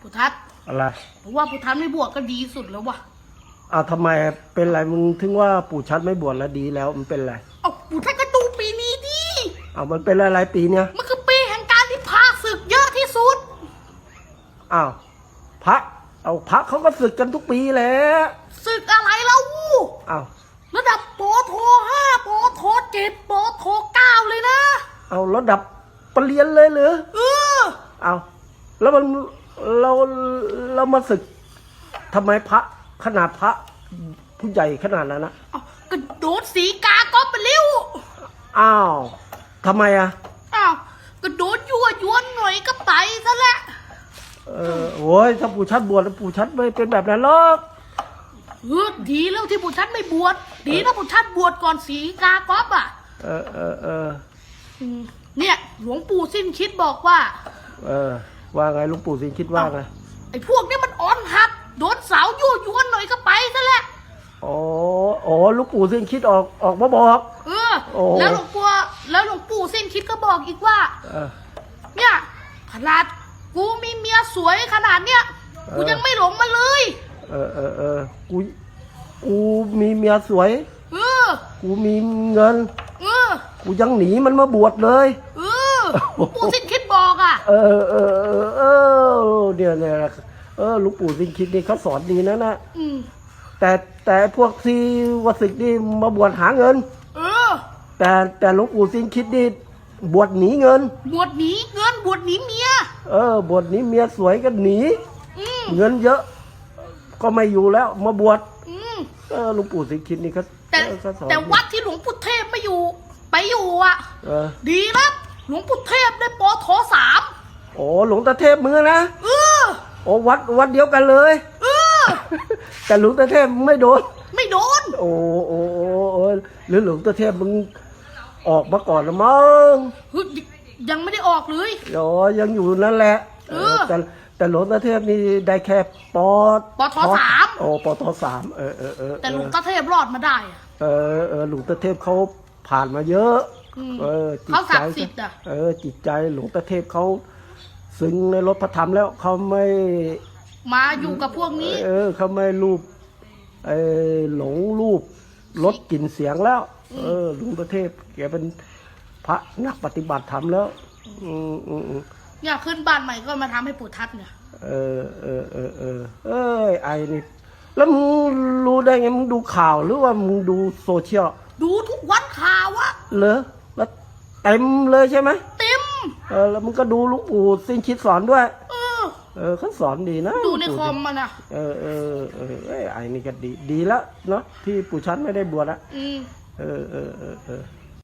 พุทธัศน์อะไรผมว่าพุทธัศน์ไม่บวชก็ดีสุดแล้ววะอ่าทำไมเป็นไรมึงถึงว่าปู่ชัดไม่บวชแล้วดีแล้วมันเป็นไรเอาพุทธัศน์ก็ดูปีนี้ดิเอามันเป็นอะไรปีเนี้ยมันคือปีแห่งการที่พาศึกเยอะที่สุดอ้าวพระ เอาพระเขาก็ศึกกันทุกปีแหล้วศึกอะไรแล้วอ้าวระดับปอโทห้าปอโทเจ็ดปอโทเก้าเลยนะ เอาระดับปรริญญาเลยเหรอเออเอาแล้วมัน เราเรามาศึกทำไมพระขนาดพระผู้ใหญ่ขนาดนั้นนะเอากระโดดสีกาก็ไปเร็วอ้าวทำไมอะอ้าวกระโดดยั่วยวนหน่อยก็ไปซะแหละเออโอ้ยถ้าปู่ชัดบวชแล้วปู่ชัดไม่เป็นแบบนั้นหรอกเออดีแล้วที่บุชัดไม่บวชดีนะบุชัดบวชก่อนสีกาก๊อฟอะเออเออเอออืมเนี่ย หลวงปู่สิ้นคิดบอกว่า เออ ว่าไงหลุงปู่สิงคิดว่าไงไอ้พวกนี้มันอ่อนหัดโดนสาวยั่วยวนหน่อยก็ไปซะแหละอ๋ออ๋อหลุงปู่สิงคิดออกออกมาบอกเออโอ้แล้วหลวงปู่แล้วหลวงปู่สิ้นคิดก็บอกอีกว่าเออเนี่ยขนาดกูมีเมียสวยขนาดเนี้ยกูเออยังไม่หลงมันเลย เออเออเออกูกูมีเมียสวยเออกูมีเงินเออกูยังหนีมันมาบวชเลยเออหลวงปู่สิ้นคิดบอกอะ เออเออเออเออเนี่ยเนี่ยเออหลุงปู่สิงคิดนี่เขาสอนดีนะนะอืมแต่แต่พวกที่วสิกนี่มาบวชหาเงิน เออแต่แต่หลวงปู่สิงคิดนี่บวชหนีเงิน บวชหนีเงินบวชหนีเมีย เออบวชหนีเมียสวยก็หนี อืมเงินเยอะ ก็ไม่อยู่แล้ว มาบวชอืมเออหลวงปู่สิงคิดนี่เขาแต่เออเขาสอนแต่วัดที่หลวงปู่เทพไม่อยู่ ไปอยู่อะ เออ ดีนะหลวงปู่เทพได้ปอทอสามโอ้หลวงตาเทพมือนะเออโอ้วัดวัดเดียวกันเลย เออ แต่หลวงตาเทพไม่โดน ไม่โดน โอ้โอ้โอ้โอ้หรือหลวงตาเทพมึงออกมาก่อนละมั้งเฮ้ยยังไม่ได้ออกเลย โอ้ยังอยู่นั่นแหละเออ แต่แต่หลวงตาเทพนี่ได้แค่ปอปอทอสามโอ้ปอทอสามเออเออเออแต่หลวงตาเทพรอดมาได้อะเออเออหลวงตาเทพเขาผ่านมาเยอะ อืม เออจิตเขาศัใจกดิ์สิทธิ์อะ เออจิตใจหลวงตาเทพเขา ซึ้งในรถพระธรรมแล้วเขาไม่มาอยู่กับพวกนี้ เออเขาไม่รูปเออหลงรูปลดกลิ่นเสียงแล้ว เออหลวงตาเทพแกเป็นพระนักปฏิบัติธรรมแล้ว อืมอืมอืมเนี่ยขึ้นบ้านใหม่ก็มาทำให้ปู่ทัศน์เนี่ย เออเออเออเออเอ้ยไอ้นี่แล้วมึงรู้ได้ไงมึงดูข่าวหรือว่ามึงดูโซเชียลดูทุกวันข่าวอะเหรอแล้วเต็มเลยใช่ไหม เต็มเออแล้วมึงก็ดูหลุงปู่สิ้นคิดสอนด้วย เออ เออเขาสอนดีนะดูในคอมมันอะเออเออเออเอ้ยไอ้นี่ก็ดีดีแล้วเนาะที่ปู่ชันไม่ได้บวชละอืมเออเออเออเออ